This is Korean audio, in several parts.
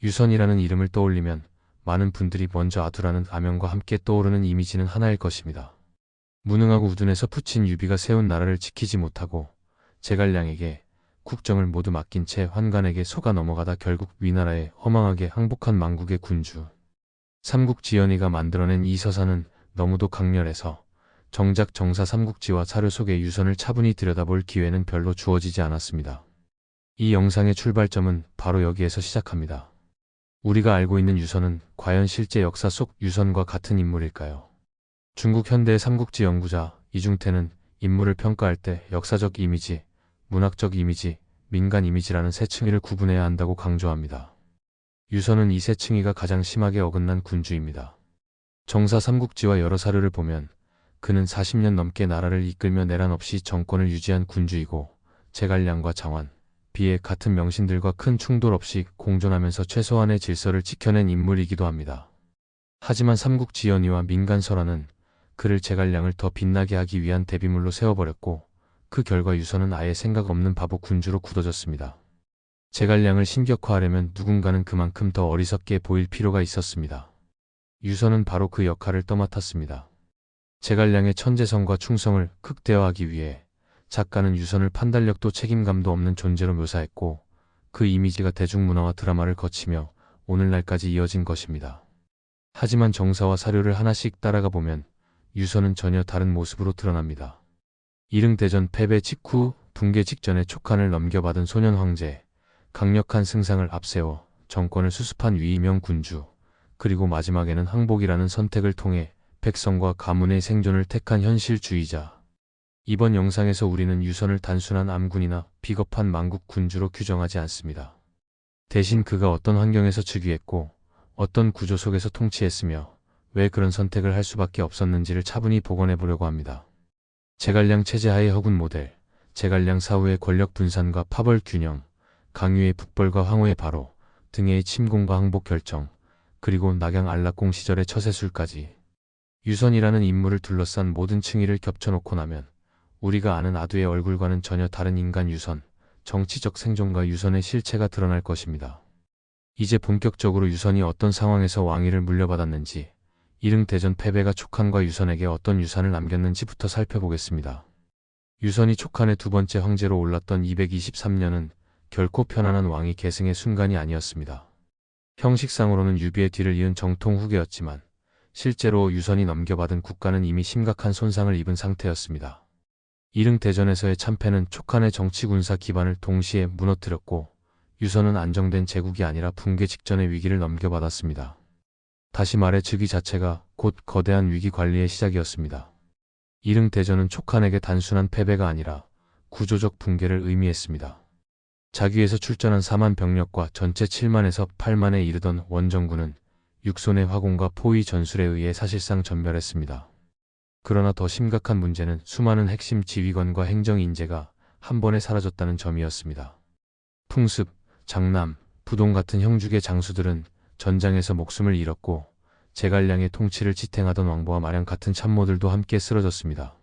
유선이라는 이름을 떠올리면 많은 분들이 먼저 아두라는 아명과 함께 떠오르는 이미지는 하나일 것입니다. 무능하고 우둔해서 푸친 유비가 세운 나라를 지키지 못하고 제갈량에게 국정을 모두 맡긴 채 환관에게 속아 넘어가다 결국 위나라에 허망하게 항복한 망국의 군주. 삼국지연이가 만들어낸 이 서사는 너무도 강렬해서 정작 정사 삼국지와 사료 속의 유선을 차분히 들여다볼 기회는 별로 주어지지 않았습니다. 이 영상의 출발점은 바로 여기에서 시작합니다. 우리가 알고 있는 유선은 과연 실제 역사 속 유선과 같은 인물일까요? 중국 현대의 삼국지 연구자 이중태는 인물을 평가할 때 역사적 이미지, 문학적 이미지, 민간 이미지라는 세 층위를 구분해야 한다고 강조합니다. 유선은 이 세 층위가 가장 심하게 어긋난 군주입니다. 정사 삼국지와 여러 사료를 보면 그는 40년 넘게 나라를 이끌며 내란 없이 정권을 유지한 군주이고 제갈량과 장환, 비의 같은 명신들과 큰 충돌 없이 공존하면서 최소한의 질서를 지켜낸 인물이기도 합니다. 하지만 삼국 지연이와 민간설화는 그를 제갈량을 더 빛나게 하기 위한 대비물로 세워버렸고 그 결과 유선은 아예 생각 없는 바보 군주로 굳어졌습니다. 제갈량을 신격화하려면 누군가는 그만큼 더 어리석게 보일 필요가 있었습니다. 유선은 바로 그 역할을 떠맡았습니다. 제갈량의 천재성과 충성을 극대화하기 위해 작가는 유선을 판단력도 책임감도 없는 존재로 묘사했고 그 이미지가 대중문화와 드라마를 거치며 오늘날까지 이어진 것입니다. 하지만 정사와 사료를 하나씩 따라가 보면 유선은 전혀 다른 모습으로 드러납니다. 이릉대전 패배 직후 붕괴 직전에 촉한을 넘겨받은 소년 황제, 강력한 승상을 앞세워 정권을 수습한 위이명 군주, 그리고 마지막에는 항복이라는 선택을 통해 백성과 가문의 생존을 택한 현실주의자. 이번 영상에서 우리는 유선을 단순한 암군이나 비겁한 망국 군주로 규정하지 않습니다. 대신 그가 어떤 환경에서 즉위했고 어떤 구조 속에서 통치했으며 왜 그런 선택을 할 수밖에 없었는지를 차분히 복원해 보려고 합니다. 제갈량 체제하의 허군 모델, 제갈량 사후의 권력 분산과 파벌 균형, 강유의 북벌과 황후의 바로 등의 침공과 항복 결정, 그리고 낙양 안락공 시절의 처세술까지 유선이라는 인물을 둘러싼 모든 층위를 겹쳐놓고 나면 우리가 아는 아두의 얼굴과는 전혀 다른 인간 유선, 정치적 생존과 유선의 실체가 드러날 것입니다. 이제 본격적으로 유선이 어떤 상황에서 왕위를 물려받았는지, 이릉 대전 패배가 촉한과 유선에게 어떤 유산을 남겼는지부터 살펴보겠습니다. 유선이 촉한의 두 번째 황제로 올랐던 223년은 결코 편안한 왕위 계승의 순간이 아니었습니다. 형식상으로는 유비의 뒤를 이은 정통 후계였지만 실제로 유선이 넘겨받은 국가는 이미 심각한 손상을 입은 상태였습니다. 이릉 대전에서의 참패는 촉한의 정치 군사 기반을 동시에 무너뜨렸고 유선은 안정된 제국이 아니라 붕괴 직전의 위기를 넘겨받았습니다. 다시 말해 즉위 자체가 곧 거대한 위기 관리의 시작이었습니다. 이릉 대전은 촉한에게 단순한 패배가 아니라 구조적 붕괴를 의미했습니다. 자기에서 출전한 4만 병력과 전체 7만에서 8만에 이르던 원정군은 육손의 화공과 포위 전술에 의해 사실상 전멸했습니다. 그러나 더 심각한 문제는 수많은 핵심 지휘관과 행정 인재가 한 번에 사라졌다는 점이었습니다. 풍습, 장남, 부동 같은 형주계 장수들은 전장에서 목숨을 잃었고 제갈량의 통치를 지탱하던 왕보와 마량 같은 참모들도 함께 쓰러졌습니다.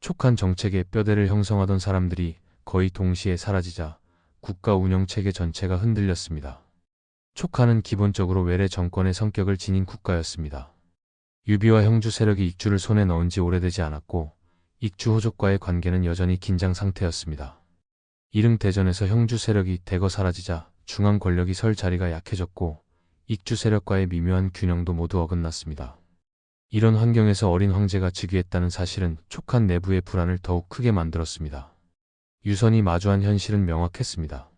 촉한 정책의 뼈대를 형성하던 사람들이 거의 동시에 사라지자 국가 운영 체계 전체가 흔들렸습니다. 촉한은 기본적으로 외래 정권의 성격을 지닌 국가였습니다. 유비와 형주 세력이 익주를 손에 넣은 지 오래되지 않았고 익주 호족과의 관계는 여전히 긴장 상태였습니다. 이릉 대전에서 형주 세력이 대거 사라지자 중앙 권력이 설 자리가 약해졌고 익주 세력과의 미묘한 균형도 모두 어긋났습니다. 이런 환경에서 어린 황제가 즉위했다는 사실은 촉한 내부의 불안을 더욱 크게 만들었습니다. 유선이 마주한 현실은 명확했습니다.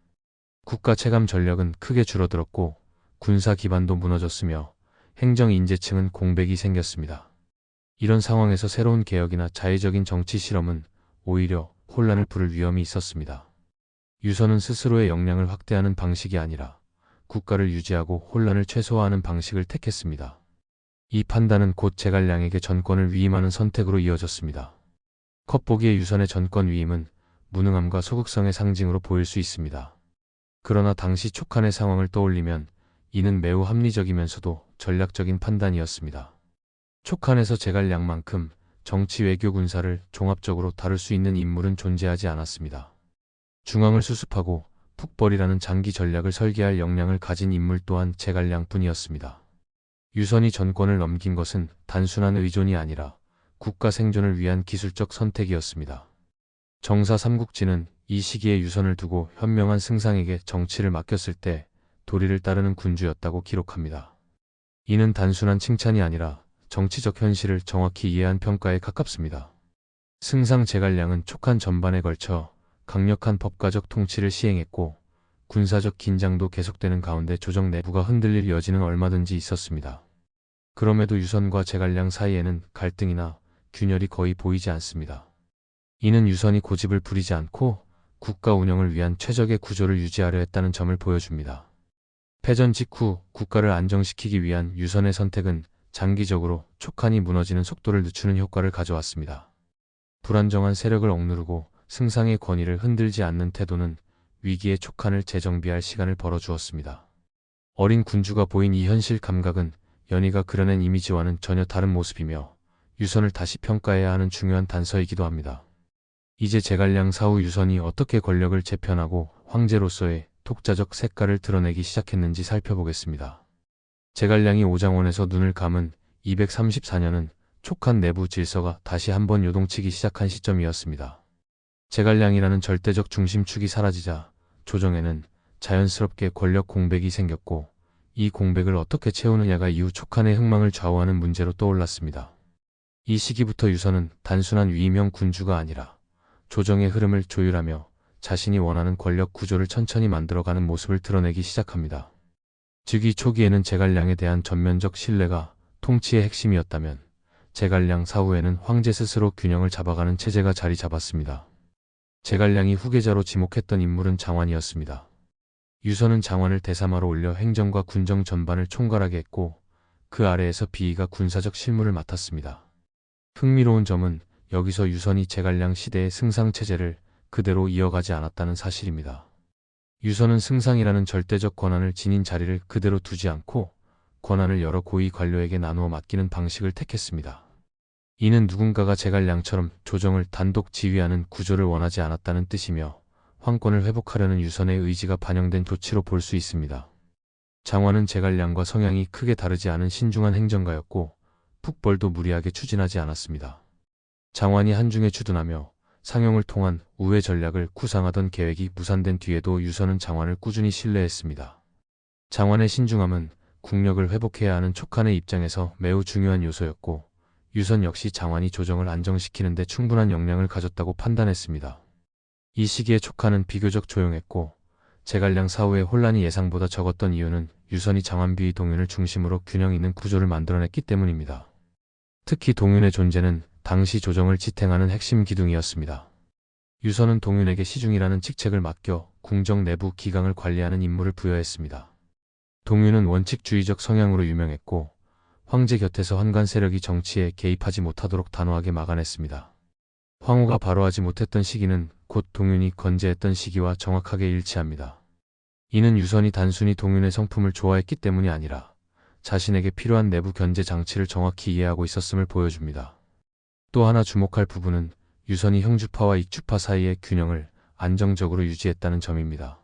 국가 체감 전력은 크게 줄어들었고 군사 기반도 무너졌으며 행정 인재층은 공백이 생겼습니다. 이런 상황에서 새로운 개혁이나 자의적인 정치 실험은 오히려 혼란을 부를 위험이 있었습니다. 유선은 스스로의 역량을 확대하는 방식이 아니라 국가를 유지하고 혼란을 최소화하는 방식을 택했습니다. 이 판단은 곧 제갈량에게 전권을 위임하는 선택으로 이어졌습니다. 컵보기의 유선의 전권 위임은 무능함과 소극성의 상징으로 보일 수 있습니다. 그러나 당시 촉한의 상황을 떠올리면 이는 매우 합리적이면서도 전략적인 판단이었습니다. 촉한에서 제갈량만큼 정치 외교 군사를 종합적으로 다룰 수 있는 인물은 존재하지 않았습니다. 중앙을 수습하고 북벌이라는 장기 전략을 설계할 역량을 가진 인물 또한 제갈량뿐이었습니다. 유선이 전권을 넘긴 것은 단순한 의존이 아니라 국가 생존을 위한 기술적 선택이었습니다. 정사 삼국지는 이 시기에 유선을 두고 현명한 승상에게 정치를 맡겼을 때 도리를 따르는 군주였다고 기록합니다. 이는 단순한 칭찬이 아니라 정치적 현실을 정확히 이해한 평가에 가깝습니다. 승상 제갈량은 촉한 전반에 걸쳐 강력한 법가적 통치를 시행했고 군사적 긴장도 계속되는 가운데 조정 내부가 흔들릴 여지는 얼마든지 있었습니다. 그럼에도 유선과 제갈량 사이에는 갈등이나 균열이 거의 보이지 않습니다. 이는 유선이 고집을 부리지 않고 국가 운영을 위한 최적의 구조를 유지하려 했다는 점을 보여줍니다. 패전 직후 국가를 안정시키기 위한 유선의 선택은 장기적으로 촉한이 무너지는 속도를 늦추는 효과를 가져왔습니다. 불안정한 세력을 억누르고 승상의 권위를 흔들지 않는 태도는 위기의 촉한을 재정비할 시간을 벌어주었습니다. 어린 군주가 보인 이 현실 감각은 연희가 그려낸 이미지와는 전혀 다른 모습이며 유선을 다시 평가해야 하는 중요한 단서이기도 합니다. 이제 제갈량 사후 유선이 어떻게 권력을 재편하고 황제로서의 독자적 색깔을 드러내기 시작했는지 살펴보겠습니다. 제갈량이 오장원에서 눈을 감은 234년은 촉한 내부 질서가 다시 한번 요동치기 시작한 시점이었습니다. 제갈량이라는 절대적 중심축이 사라지자 조정에는 자연스럽게 권력 공백이 생겼고 이 공백을 어떻게 채우느냐가 이후 촉한의 흥망을 좌우하는 문제로 떠올랐습니다. 이 시기부터 유선은 단순한 위임형 군주가 아니라 조정의 흐름을 조율하며 자신이 원하는 권력 구조를 천천히 만들어가는 모습을 드러내기 시작합니다. 즉위 초기에는 제갈량에 대한 전면적 신뢰가 통치의 핵심이었다면 제갈량 사후에는 황제 스스로 균형을 잡아가는 체제가 자리 잡았습니다. 제갈량이 후계자로 지목했던 인물은 장환이었습니다. 유선은 장환을 대사마로 올려 행정과 군정 전반을 총괄하게 했고 그 아래에서 비위가 군사적 실무를 맡았습니다. 흥미로운 점은 여기서 유선이 제갈량 시대의 승상 체제를 그대로 이어가지 않았다는 사실입니다. 유선은 승상이라는 절대적 권한을 지닌 자리를 그대로 두지 않고 권한을 여러 고위 관료에게 나누어 맡기는 방식을 택했습니다. 이는 누군가가 제갈량처럼 조정을 단독 지휘하는 구조를 원하지 않았다는 뜻이며 황권을 회복하려는 유선의 의지가 반영된 조치로 볼 수 있습니다. 장화는 제갈량과 성향이 크게 다르지 않은 신중한 행정가였고 북벌도 무리하게 추진하지 않았습니다. 장환이 한중에 주둔하며 상용을 통한 우회 전략을 구상하던 계획이 무산된 뒤에도 유선은 장환을 꾸준히 신뢰했습니다. 장환의 신중함은 국력을 회복해야 하는 촉한의 입장에서 매우 중요한 요소였고 유선 역시 장환이 조정을 안정시키는 데 충분한 역량을 가졌다고 판단했습니다. 이 시기에 촉한은 비교적 조용했고 제갈량 사후에 혼란이 예상보다 적었던 이유는 유선이 장환비의 동윤을 중심으로 균형 있는 구조를 만들어냈기 때문입니다. 특히 동윤의 존재는 당시 조정을 지탱하는 핵심 기둥이었습니다. 유선은 동윤에게 시중이라는 직책을 맡겨 궁정 내부 기강을 관리하는 임무를 부여했습니다. 동윤은 원칙주의적 성향으로 유명했고 황제 곁에서 환관 세력이 정치에 개입하지 못하도록 단호하게 막아냈습니다. 황후가 바로하지 못했던 시기는 곧 동윤이 건재했던 시기와 정확하게 일치합니다. 이는 유선이 단순히 동윤의 성품을 좋아했기 때문이 아니라 자신에게 필요한 내부 견제 장치를 정확히 이해하고 있었음을 보여줍니다. 또 하나 주목할 부분은 유선이 형주파와 익주파 사이의 균형을 안정적으로 유지했다는 점입니다.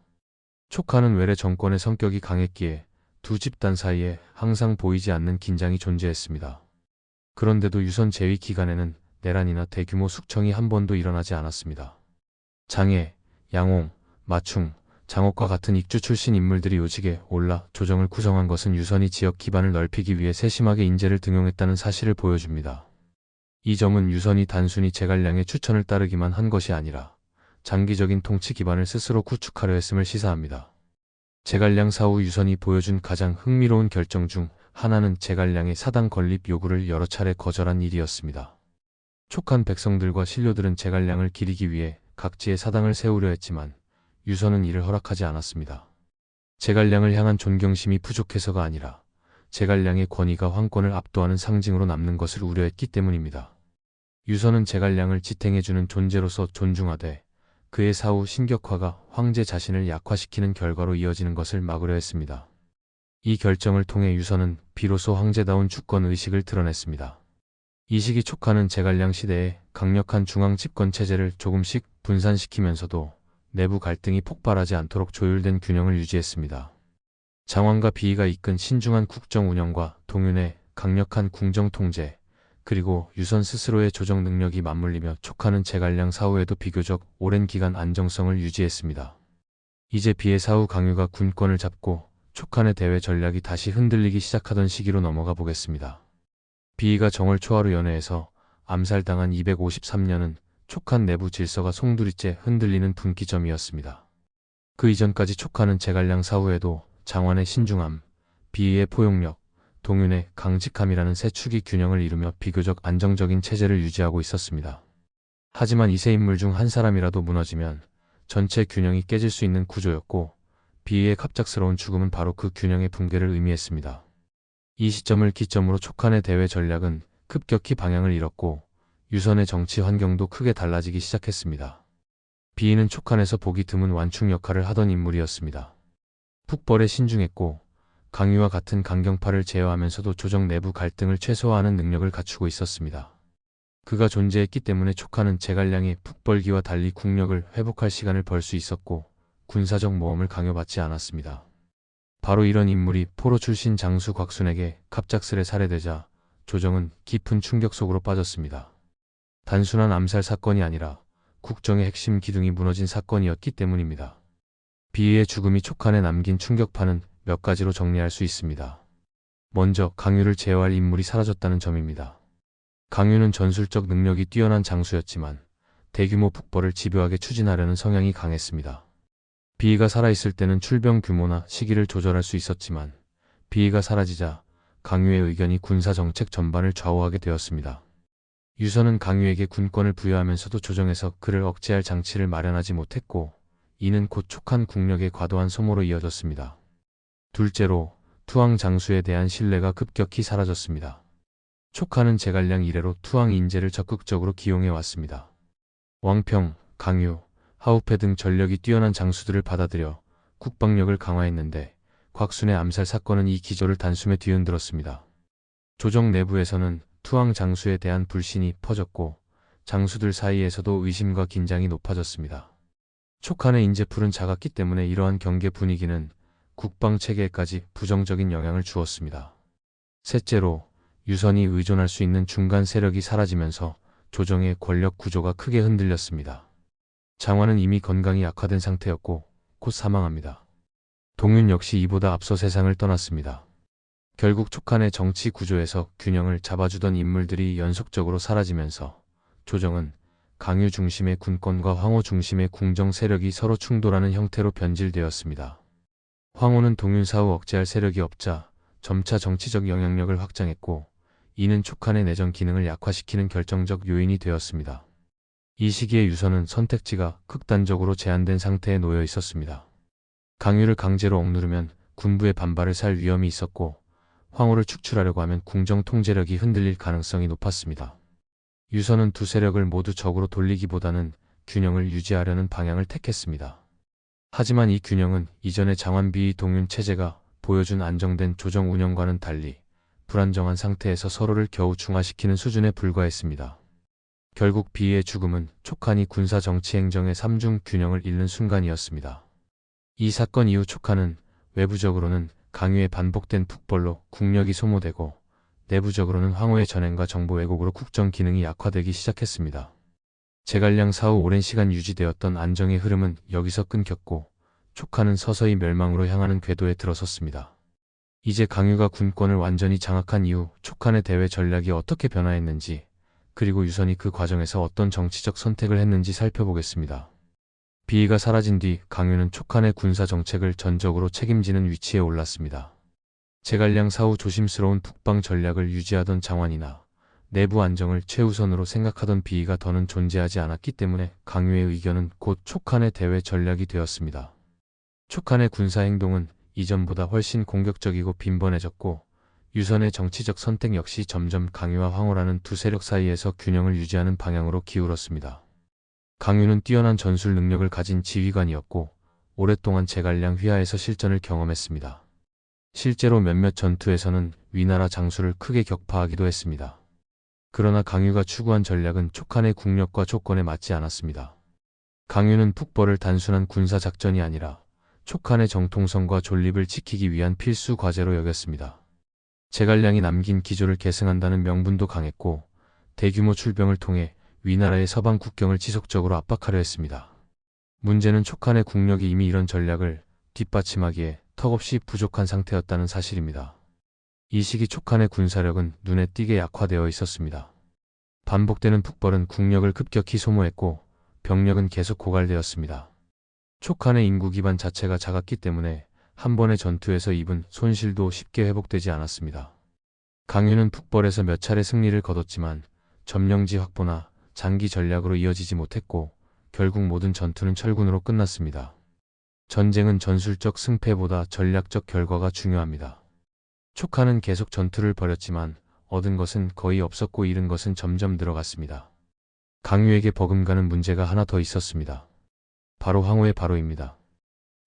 촉하는 외래 정권의 성격이 강했기에 두 집단 사이에 항상 보이지 않는 긴장이 존재했습니다. 그런데도 유선 재위 기간에는 내란이나 대규모 숙청이 한 번도 일어나지 않았습니다. 장애, 양홍, 마충, 장옥과 같은 익주 출신 인물들이 요직에 올라 조정을 구성한 것은 유선이 지역 기반을 넓히기 위해 세심하게 인재를 등용했다는 사실을 보여줍니다. 이 점은 유선이 단순히 제갈량의 추천을 따르기만 한 것이 아니라 장기적인 통치 기반을 스스로 구축하려 했음을 시사합니다. 제갈량 사후 유선이 보여준 가장 흥미로운 결정 중 하나는 제갈량의 사당 건립 요구를 여러 차례 거절한 일이었습니다. 촉한 백성들과 신료들은 제갈량을 기리기 위해 각지에 사당을 세우려 했지만 유선은 이를 허락하지 않았습니다. 제갈량을 향한 존경심이 부족해서가 아니라 제갈량의 권위가 황권을 압도하는 상징으로 남는 것을 우려했기 때문입니다. 유선은 제갈량을 지탱해주는 존재로서 존중하되 그의 사후 신격화가 황제 자신을 약화시키는 결과로 이어지는 것을 막으려 했습니다. 이 결정을 통해 유선은 비로소 황제다운 주권 의식을 드러냈습니다. 이 시기 촉하는 제갈량 시대에 강력한 중앙 집권 체제를 조금씩 분산시키면서도 내부 갈등이 폭발하지 않도록 조율된 균형을 유지했습니다. 장왕과 비위가 이끈 신중한 국정 운영과 동윤의 강력한 궁정 통제, 그리고 유선 스스로의 조정 능력이 맞물리며 촉하는 제갈량 사후에도 비교적 오랜 기간 안정성을 유지했습니다. 이제 비의 사후 강유가 군권을 잡고 촉한의 대외 전략이 다시 흔들리기 시작하던 시기로 넘어가 보겠습니다. 비위가 정월 초하루 연회에서 암살당한 253년은 촉한 내부 질서가 송두리째 흔들리는 분기점이었습니다. 그 이전까지 촉한은 제갈량 사후에도 장관의 신중함, 비위의 포용력, 동윤의 강직함이라는 세 축이 균형을 이루며 비교적 안정적인 체제를 유지하고 있었습니다. 하지만 이세 인물 중 한 사람이라도 무너지면 전체 균형이 깨질 수 있는 구조였고 비위의 갑작스러운 죽음은 바로 그 균형의 붕괴를 의미했습니다. 이 시점을 기점으로 촉한의 대외 전략은 급격히 방향을 잃었고 유선의 정치 환경도 크게 달라지기 시작했습니다. 비위는 촉한에서 보기 드문 완충 역할을 하던 인물이었습니다. 푹벌에 신중했고 강유와 같은 강경파를 제어하면서도 조정 내부 갈등을 최소화하는 능력을 갖추고 있었습니다. 그가 존재했기 때문에 촉하는 제갈량의 푹벌기와 달리 국력을 회복할 시간을 벌 수 있었고 군사적 모험을 강요받지 않았습니다. 바로 이런 인물이 포로 출신 장수 곽순에게 갑작스레 살해되자 조정은 깊은 충격 속으로 빠졌습니다. 단순한 암살 사건이 아니라 국정의 핵심 기둥이 무너진 사건이었기 때문입니다. 비위의 죽음이 촉한에 남긴 충격파는 몇 가지로 정리할 수 있습니다. 먼저 강유를 제어할 인물이 사라졌다는 점입니다. 강유는 전술적 능력이 뛰어난 장수였지만 대규모 북벌을 집요하게 추진하려는 성향이 강했습니다. 비위가 살아있을 때는 출병 규모나 시기를 조절할 수 있었지만 비위가 사라지자 강유의 의견이 군사 정책 전반을 좌우하게 되었습니다. 유선은 강유에게 군권을 부여하면서도 조정에서 그를 억제할 장치를 마련하지 못했고 이는 곧 촉한 국력의 과도한 소모로 이어졌습니다. 둘째로 투항 장수에 대한 신뢰가 급격히 사라졌습니다. 촉하는 제갈량 이래로 투항 인재를 적극적으로 기용해 왔습니다. 왕평, 강유, 하우페 등 전력이 뛰어난 장수들을 받아들여 국방력을 강화했는데 곽순의 암살 사건은 이 기조를 단숨에 뒤흔들었습니다. 조정 내부에서는 투항 장수에 대한 불신이 퍼졌고 장수들 사이에서도 의심과 긴장이 높아졌습니다. 촉한의 인재풀은 작았기 때문에 이러한 경계 분위기는 국방 체계까지 부정적인 영향을 주었습니다. 셋째로 유선이 의존할 수 있는 중간 세력이 사라지면서 조정의 권력 구조가 크게 흔들렸습니다. 장화는 이미 건강이 약화된 상태였고 곧 사망합니다. 동윤 역시 이보다 앞서 세상을 떠났습니다. 결국 촉한의 정치 구조에서 균형을 잡아주던 인물들이 연속적으로 사라지면서 조정은 강유 중심의 군권과 황호 중심의 궁정 세력이 서로 충돌하는 형태로 변질되었습니다. 황호는 동윤사후 억제할 세력이 없자 점차 정치적 영향력을 확장했고 이는 촉한의 내정 기능을 약화시키는 결정적 요인이 되었습니다. 이 시기에 유선은 선택지가 극단적으로 제한된 상태에 놓여 있었습니다. 강유를 강제로 억누르면 군부의 반발을 살 위험이 있었고 황호를 축출하려고 하면 궁정 통제력이 흔들릴 가능성이 높았습니다. 유선은 두 세력을 모두 적으로 돌리기보다는 균형을 유지하려는 방향을 택했습니다. 하지만 이 균형은 이전의 장환비 동윤 체제가 보여준 안정된 조정 운영과는 달리 불안정한 상태에서 서로를 겨우 중화시키는 수준에 불과했습니다. 결국 비의 죽음은 촉한이 군사 정치 행정의 삼중 균형을 잃는 순간이었습니다. 이 사건 이후 촉한은 외부적으로는 강유의 반복된 북벌로 국력이 소모되고 내부적으로는 황후의 전횡과 정보 왜곡으로 국정 기능이 약화되기 시작했습니다. 제갈량 사후 오랜 시간 유지되었던 안정의 흐름은 여기서 끊겼고 촉하는 서서히 멸망으로 향하는 궤도에 들어섰습니다. 이제 강유가 군권을 완전히 장악한 이후 촉한의 대외 전략이 어떻게 변화했는지 그리고 유선이 그 과정에서 어떤 정치적 선택을 했는지 살펴보겠습니다. 비위가 사라진 뒤 강유는 촉한의 군사 정책을 전적으로 책임지는 위치에 올랐습니다. 제갈량 사후 조심스러운 북방 전략을 유지하던 장관이나 내부 안정을 최우선으로 생각하던 비위가 더는 존재하지 않았기 때문에 강유의 의견은 곧 촉한의 대외 전략이 되었습니다. 촉한의 군사 행동은 이전보다 훨씬 공격적이고 빈번해졌고 유선의 정치적 선택 역시 점점 강유와 황호라는 두 세력 사이에서 균형을 유지하는 방향으로 기울었습니다. 강유는 뛰어난 전술 능력을 가진 지휘관이었고 오랫동안 제갈량 휘하에서 실전을 경험했습니다. 실제로 몇몇 전투에서는 위나라 장수를 크게 격파하기도 했습니다. 그러나 강유가 추구한 전략은 촉한의 국력과 조건에 맞지 않았습니다. 강유는 북벌을 단순한 군사 작전이 아니라 촉한의 정통성과 존립을 지키기 위한 필수 과제로 여겼습니다. 제갈량이 남긴 기조를 계승한다는 명분도 강했고 대규모 출병을 통해 위나라의 서방 국경을 지속적으로 압박하려 했습니다. 문제는 촉한의 국력이 이미 이런 전략을 뒷받침하기에 턱없이 부족한 상태였다는 사실입니다. 이 시기 촉한의 군사력은 눈에 띄게 약화되어 있었습니다. 반복되는 북벌은 국력을 급격히 소모했고 병력은 계속 고갈되었습니다. 촉한의 인구 기반 자체가 작았기 때문에 한 번의 전투에서 입은 손실도 쉽게 회복되지 않았습니다. 강유는 북벌에서 몇 차례 승리를 거뒀지만 점령지 확보나 장기 전략으로 이어지지 못했고 결국 모든 전투는 철군으로 끝났습니다. 전쟁은 전술적 승패보다 전략적 결과가 중요합니다. 촉한은 계속 전투를 벌였지만 얻은 것은 거의 없었고 잃은 것은 점점 늘어갔습니다. 강유에게 버금가는 문제가 하나 더 있었습니다. 바로 황후의 바로입니다.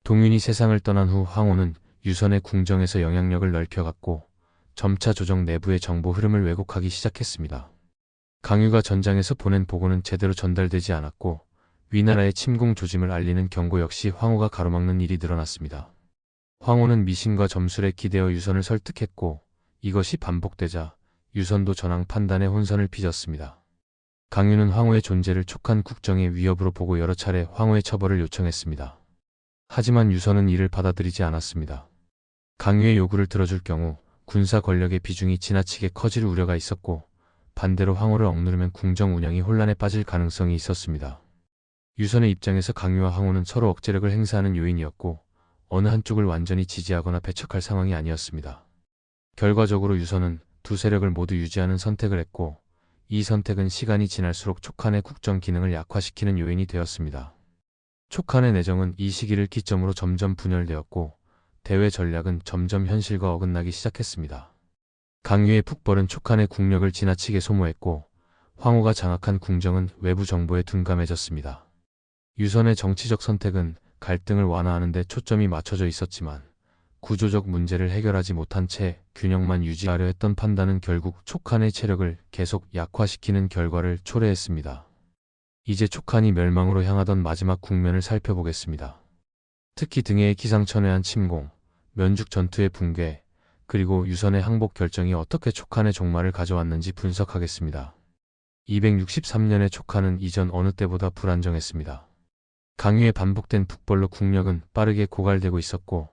동윤이 세상을 떠난 후 황후는 유선의 궁정에서 영향력을 넓혀갔고 점차 조정 내부의 정보 흐름을 왜곡하기 시작했습니다. 강유가 전장에서 보낸 보고는 제대로 전달되지 않았고 위나라의 침공 조짐을 알리는 경고 역시 황후가 가로막는 일이 늘어났습니다. 황후는 미신과 점술에 기대어 유선을 설득했고 이것이 반복되자 유선도 전황 판단에 혼선을 빚었습니다. 강유는 황후의 존재를 촉한 국정의 위협으로 보고 여러 차례 황후의 처벌을 요청했습니다. 하지만 유선은 이를 받아들이지 않았습니다. 강유의 요구를 들어줄 경우 군사 권력의 비중이 지나치게 커질 우려가 있었고 반대로 황후를 억누르면 궁정 운영이 혼란에 빠질 가능성이 있었습니다. 유선의 입장에서 강유와 황후는 서로 억제력을 행사하는 요인이었고 어느 한쪽을 완전히 지지하거나 배척할 상황이 아니었습니다. 결과적으로 유선은 두 세력을 모두 유지하는 선택을 했고 이 선택은 시간이 지날수록 촉한의 국정 기능을 약화시키는 요인이 되었습니다. 촉한의 내정은 이 시기를 기점으로 점점 분열되었고 대외 전략은 점점 현실과 어긋나기 시작했습니다. 강유의 북벌은 촉한의 국력을 지나치게 소모했고 황후가 장악한 궁정은 외부 정보에 둔감해졌습니다. 유선의 정치적 선택은 갈등을 완화하는 데 초점이 맞춰져 있었지만 구조적 문제를 해결하지 못한 채 균형만 유지하려 했던 판단은 결국 촉한의 체력을 계속 약화시키는 결과를 초래했습니다. 이제 촉한이 멸망으로 향하던 마지막 국면을 살펴보겠습니다. 특히 등해의 기상천외한 침공, 면죽 전투의 붕괴, 그리고 유선의 항복 결정이 어떻게 촉한의 종말을 가져왔는지 분석하겠습니다. 263년의 촉한은 이전 어느 때보다 불안정했습니다. 강유의 반복된 북벌로 국력은 빠르게 고갈되고 있었고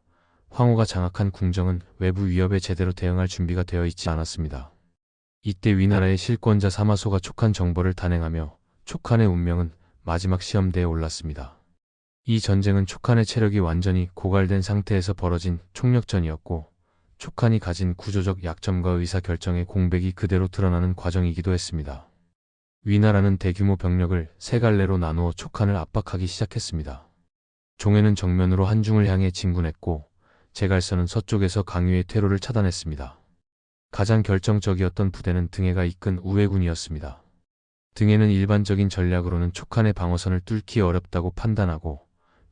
황후가 장악한 궁정은 외부 위협에 제대로 대응할 준비가 되어 있지 않았습니다. 이때 위나라의 실권자 사마소가 촉한 정보를 단행하며 촉한의 운명은 마지막 시험대에 올랐습니다. 이 전쟁은 촉한의 체력이 완전히 고갈된 상태에서 벌어진 총력전이었고 촉한이 가진 구조적 약점과 의사결정의 공백이 그대로 드러나는 과정이기도 했습니다. 위나라는 대규모 병력을 세 갈래로 나누어 촉한을 압박하기 시작했습니다. 종해는 정면으로 한중을 향해 진군했고 제갈선은 서쪽에서 강유의 퇴로를 차단했습니다. 가장 결정적이었던 부대는 등해가 이끈 우회군이었습니다. 등해는 일반적인 전략으로는 촉한의 방어선을 뚫기 어렵다고 판단하고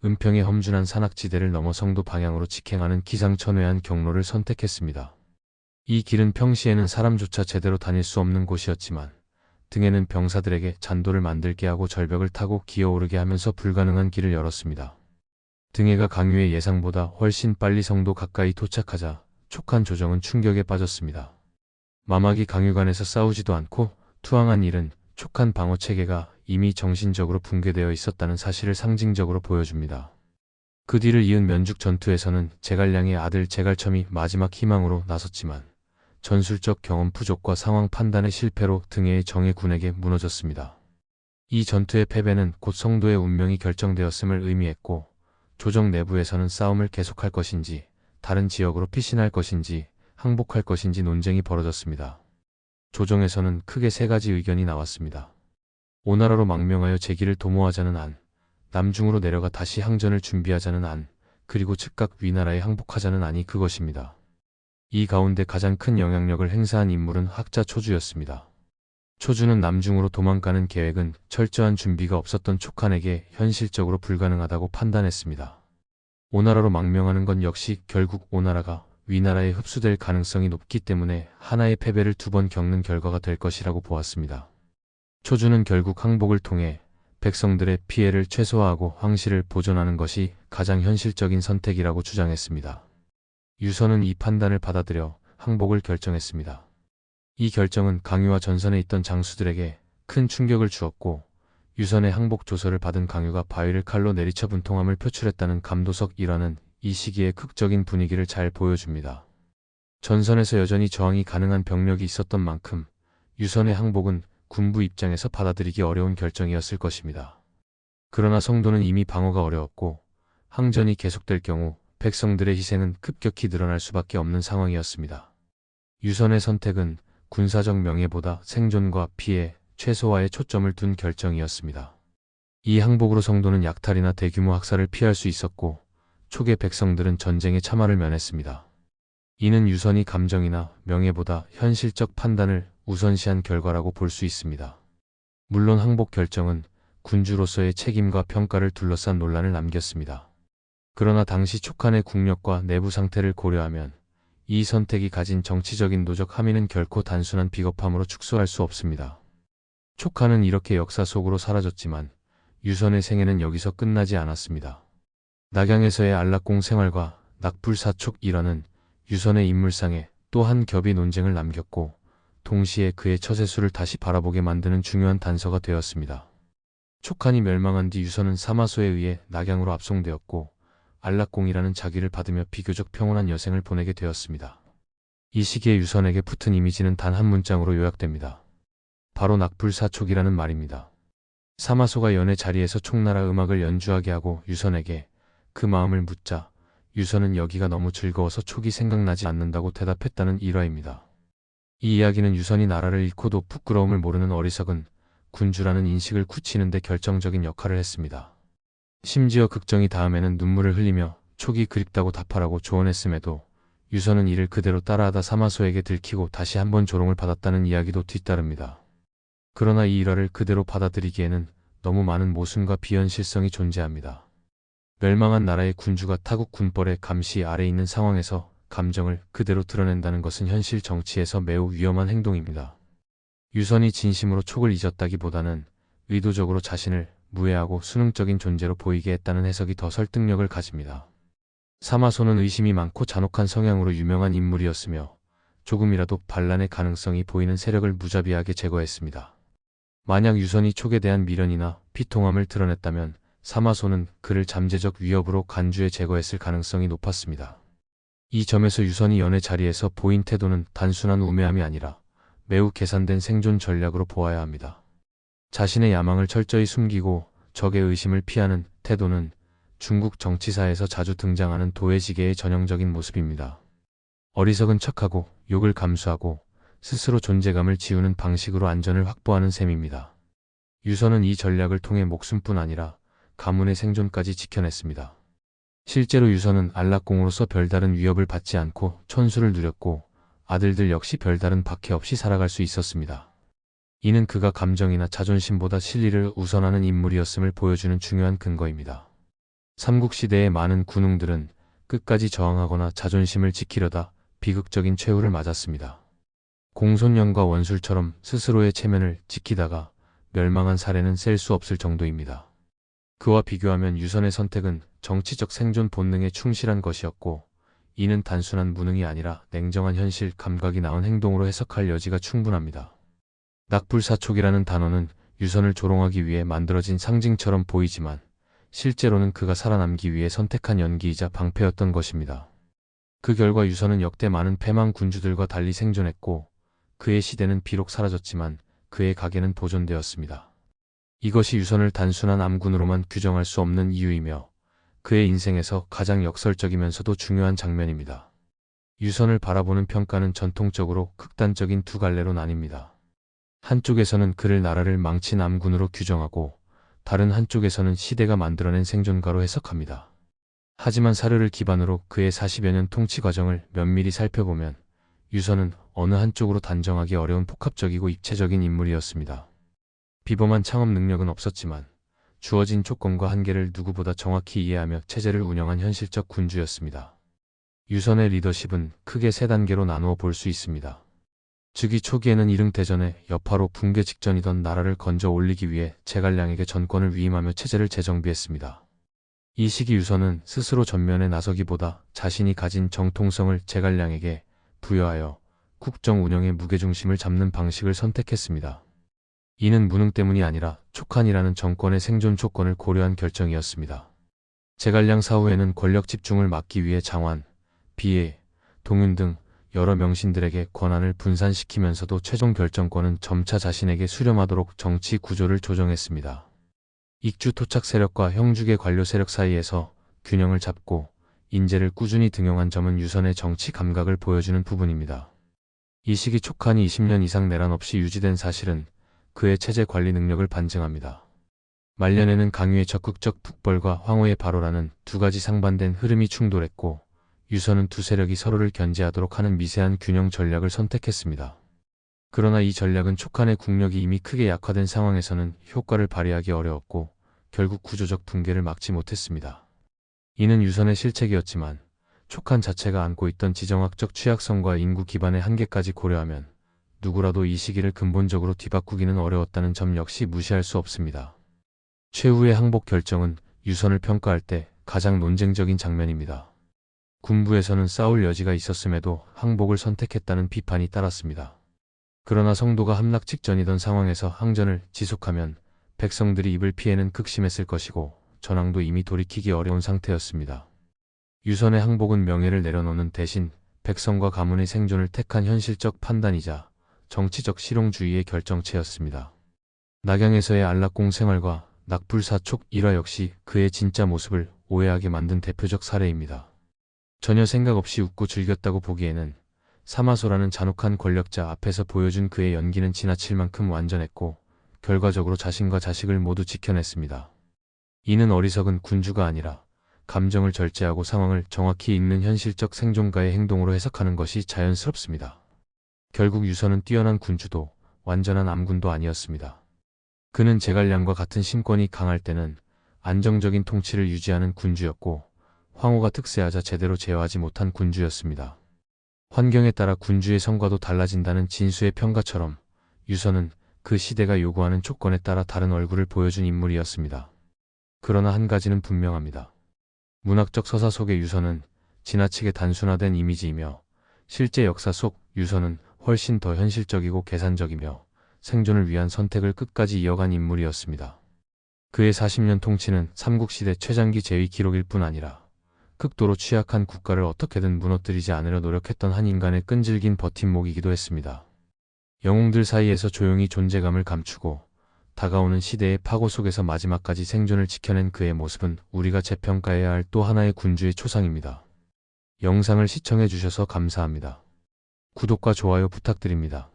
은평의 험준한 산악지대를 넘어 성도 방향으로 직행하는 기상천외한 경로를 선택했습니다. 이 길은 평시에는 사람조차 제대로 다닐 수 없는 곳이었지만 등에는 병사들에게 잔도를 만들게 하고 절벽을 타고 기어오르게 하면서 불가능한 길을 열었습니다. 등해가 강유의 예상보다 훨씬 빨리 성도 가까이 도착하자 촉한 조정은 충격에 빠졌습니다. 마막이 강유관에서 싸우지도 않고 투항한 일은 촉한 방어 체계가 이미 정신적으로 붕괴되어 있었다는 사실을 상징적으로 보여줍니다. 그 뒤를 이은 면죽 전투에서는 제갈량의 아들 제갈첨이 마지막 희망으로 나섰지만 전술적 경험 부족과 상황 판단의 실패로 등해의 정예 군에게 무너졌습니다. 이 전투의 패배는 곧 성도의 운명이 결정되었음을 의미했고 조정 내부에서는 싸움을 계속할 것인지 다른 지역으로 피신할 것인지 항복할 것인지 논쟁이 벌어졌습니다. 조정에서는 크게 세 가지 의견이 나왔습니다. 오나라로 망명하여 제기를 도모하자는 안, 남중으로 내려가 다시 항전을 준비하자는 안, 그리고 즉각 위나라에 항복하자는 안이 그것입니다. 이 가운데 가장 큰 영향력을 행사한 인물은 학자 초주였습니다. 초주는 남중으로 도망가는 계획은 철저한 준비가 없었던 촉한에게 현실적으로 불가능하다고 판단했습니다. 오나라로 망명하는 건 역시 결국 오나라가 위나라에 흡수될 가능성이 높기 때문에 하나의 패배를 두 번 겪는 결과가 될 것이라고 보았습니다. 초주는 결국 항복을 통해 백성들의 피해를 최소화하고 황실을 보존하는 것이 가장 현실적인 선택이라고 주장했습니다. 유선은 이 판단을 받아들여 항복을 결정했습니다. 이 결정은 강유와 전선에 있던 장수들에게 큰 충격을 주었고 유선의 항복 조서를 받은 강유가 바위를 칼로 내리쳐 분통함을 표출했다는 감도석 일화는 이 시기의 극적인 분위기를 잘 보여줍니다. 전선에서 여전히 저항이 가능한 병력이 있었던 만큼 유선의 항복은 군부 입장에서 받아들이기 어려운 결정이었을 것입니다. 그러나 성도는 이미 방어가 어려웠고 항전이 계속될 경우 백성들의 희생은 급격히 늘어날 수밖에 없는 상황이었습니다. 유선의 선택은 군사적 명예보다 생존과 피해, 최소화에 초점을 둔 결정이었습니다. 이 항복으로 성도는 약탈이나 대규모 학살을 피할 수 있었고 초계 백성들은 전쟁의 참화를 면했습니다. 이는 유선이 감정이나 명예보다 현실적 판단을 우선시한 결과라고 볼 수 있습니다. 물론 항복 결정은 군주로서의 책임과 평가를 둘러싼 논란을 남겼습니다. 그러나 당시 촉한의 국력과 내부 상태를 고려하면 이 선택이 가진 정치적인 노적 함의는 결코 단순한 비겁함으로 축소할 수 없습니다. 촉한은 이렇게 역사 속으로 사라졌지만 유선의 생애는 여기서 끝나지 않았습니다. 낙양에서의 안락공 생활과 낙불사촉 일화는 유선의 인물상에 또한 겹이 논쟁을 남겼고 동시에 그의 처세수를 다시 바라보게 만드는 중요한 단서가 되었습니다. 촉한이 멸망한 뒤 유선은 사마소에 의해 낙양으로 압송되었고 안락공이라는 자기를 받으며 비교적 평온한 여생을 보내게 되었습니다. 이 시기에 유선에게 붙은 이미지는 단 한 문장으로 요약됩니다. 바로 낙불사촉이라는 말입니다. 사마소가 연애 자리에서 총나라 음악을 연주하게 하고 유선에게 그 마음을 묻자 유선은 여기가 너무 즐거워서 촉이 생각나지 않는다고 대답했다는 일화입니다. 이 이야기는 유선이 나라를 잃고도 부끄러움을 모르는 어리석은 군주라는 인식을 굳히는 데 결정적인 역할을 했습니다. 심지어 극정이 다음에는 눈물을 흘리며 촉이 그립다고 답하라고 조언했음에도 유선은 이를 그대로 따라하다 사마소에게 들키고 다시 한번 조롱을 받았다는 이야기도 뒤따릅니다. 그러나 이 일화를 그대로 받아들이기에는 너무 많은 모순과 비현실성이 존재합니다. 멸망한 나라의 군주가 타국 군벌의 감시 아래 있는 상황에서 감정을 그대로 드러낸다는 것은 현실 정치에서 매우 위험한 행동입니다. 유선이 진심으로 촉을 잊었다기보다는 의도적으로 자신을 무해하고 수능적인 존재로 보이게 했다는 해석이 더 설득력을 가집니다. 사마소는 의심이 많고 잔혹한 성향으로 유명한 인물이었으며 조금이라도 반란의 가능성이 보이는 세력을 무자비하게 제거했습니다. 만약 유선이 촉에 대한 미련이나 피통함을 드러냈다면 사마소는 그를 잠재적 위협으로 간주에 제거했을 가능성이 높았습니다. 이 점에서 유선이 연애 자리에서 보인 태도는 단순한 우매함이 아니라 매우 계산된 생존 전략으로 보아야 합니다. 자신의 야망을 철저히 숨기고 적의 의심을 피하는 태도는 중국 정치사에서 자주 등장하는 도회지계의 전형적인 모습입니다. 어리석은 척하고 욕을 감수하고 스스로 존재감을 지우는 방식으로 안전을 확보하는 셈입니다. 유선은 이 전략을 통해 목숨뿐 아니라 가문의 생존까지 지켜냈습니다. 실제로 유선은 안락공으로서 별다른 위협을 받지 않고 천수를 누렸고 아들들 역시 별다른 박해 없이 살아갈 수 있었습니다. 이는 그가 감정이나 자존심보다 실리를 우선하는 인물이었음을 보여주는 중요한 근거입니다. 삼국시대의 많은 군웅들은 끝까지 저항하거나 자존심을 지키려다 비극적인 최후를 맞았습니다. 공손령과 원술처럼 스스로의 체면을 지키다가 멸망한 사례는 셀 수 없을 정도입니다. 그와 비교하면 유선의 선택은 정치적 생존 본능에 충실한 것이었고 이는 단순한 무능이 아니라 냉정한 현실 감각이 나온 행동으로 해석할 여지가 충분합니다. 낙불사촉이라는 단어는 유선을 조롱하기 위해 만들어진 상징처럼 보이지만 실제로는 그가 살아남기 위해 선택한 연기이자 방패였던 것입니다. 그 결과 유선은 역대 많은 패망 군주들과 달리 생존했고 그의 시대는 비록 사라졌지만 그의 가계는 보존되었습니다. 이것이 유선을 단순한 암군으로만 규정할 수 없는 이유이며 그의 인생에서 가장 역설적이면서도 중요한 장면입니다. 유선을 바라보는 평가는 전통적으로 극단적인 두 갈래로 나뉩니다. 한쪽에서는 그를 나라를 망친 암군으로 규정하고 다른 한쪽에서는 시대가 만들어낸 생존가로 해석합니다. 하지만 사료를 기반으로 그의 40여 년 통치 과정을 면밀히 살펴보면 유선은 어느 한쪽으로 단정하기 어려운 복합적이고 입체적인 인물이었습니다. 비범한 창업 능력은 없었지만 주어진 조건과 한계를 누구보다 정확히 이해하며 체제를 운영한 현실적 군주였습니다. 유선의 리더십은 크게 세 단계로 나누어 볼 수 있습니다. 즉위 초기에는 이릉 대전에 여파로 붕괴 직전이던 나라를 건져 올리기 위해 제갈량에게 전권을 위임하며 체제를 재정비했습니다. 이 시기 유서는 스스로 전면에 나서기보다 자신이 가진 정통성을 제갈량에게 부여하여 국정 운영의 무게중심을 잡는 방식을 선택했습니다. 이는 무능 때문이 아니라 촉한이라는 정권의 생존 조건을 고려한 결정이었습니다. 제갈량 사후에는 권력 집중을 막기 위해 장환, 비애, 동윤 등 여러 명신들에게 권한을 분산시키면서도 최종 결정권은 점차 자신에게 수렴하도록 정치 구조를 조정했습니다. 익주 토착 세력과 형주계 관료 세력 사이에서 균형을 잡고 인재를 꾸준히 등용한 점은 유선의 정치 감각을 보여주는 부분입니다. 이 시기 촉한이 20년 이상 내란 없이 유지된 사실은 그의 체제 관리 능력을 반증합니다. 말년에는 강유의 적극적 북벌과 황후의 발호라는 두 가지 상반된 흐름이 충돌했고 유선은 두 세력이 서로를 견제하도록 하는 미세한 균형 전략을 선택했습니다. 그러나 이 전략은 촉한의 국력이 이미 크게 약화된 상황에서는 효과를 발휘하기 어려웠고 결국 구조적 붕괴를 막지 못했습니다. 이는 유선의 실책이었지만 촉한 자체가 안고 있던 지정학적 취약성과 인구 기반의 한계까지 고려하면 누구라도 이 시기를 근본적으로 뒤바꾸기는 어려웠다는 점 역시 무시할 수 없습니다. 최후의 항복 결정은 유선을 평가할 때 가장 논쟁적인 장면입니다. 군부에서는 싸울 여지가 있었음에도 항복을 선택했다는 비판이 따랐습니다. 그러나 성도가 함락 직전이던 상황에서 항전을 지속하면 백성들이 입을 피해는 극심했을 것이고 전황도 이미 돌이키기 어려운 상태였습니다. 유선의 항복은 명예를 내려놓는 대신 백성과 가문의 생존을 택한 현실적 판단이자 정치적 실용주의의 결정체였습니다. 낙양에서의 안락공 생활과 낙불사촉 일화 역시 그의 진짜 모습을 오해하게 만든 대표적 사례입니다. 전혀 생각 없이 웃고 즐겼다고 보기에는 사마소라는 잔혹한 권력자 앞에서 보여준 그의 연기는 지나칠 만큼 완전했고 결과적으로 자신과 자식을 모두 지켜냈습니다. 이는 어리석은 군주가 아니라 감정을 절제하고 상황을 정확히 읽는 현실적 생존가의 행동으로 해석하는 것이 자연스럽습니다. 결국 유선은 뛰어난 군주도 완전한 암군도 아니었습니다. 그는 제갈량과 같은 신권이 강할 때는 안정적인 통치를 유지하는 군주였고 황후가 특세하자 제대로 제어하지 못한 군주였습니다. 환경에 따라 군주의 성과도 달라진다는 진수의 평가처럼 유선은 그 시대가 요구하는 조건에 따라 다른 얼굴을 보여준 인물이었습니다. 그러나 한 가지는 분명합니다. 문학적 서사 속의 유선은 지나치게 단순화된 이미지이며 실제 역사 속 유선은 훨씬 더 현실적이고 계산적이며 생존을 위한 선택을 끝까지 이어간 인물이었습니다. 그의 40년 통치는 삼국시대 최장기 제위 기록일 뿐 아니라 극도로 취약한 국가를 어떻게든 무너뜨리지 않으려 노력했던 한 인간의 끈질긴 버팀목이기도 했습니다. 영웅들 사이에서 조용히 존재감을 감추고 다가오는 시대의 파고 속에서 마지막까지 생존을 지켜낸 그의 모습은 우리가 재평가해야 할 또 하나의 군주의 초상입니다. 영상을 시청해 주셔서 감사합니다. 구독과 좋아요 부탁드립니다.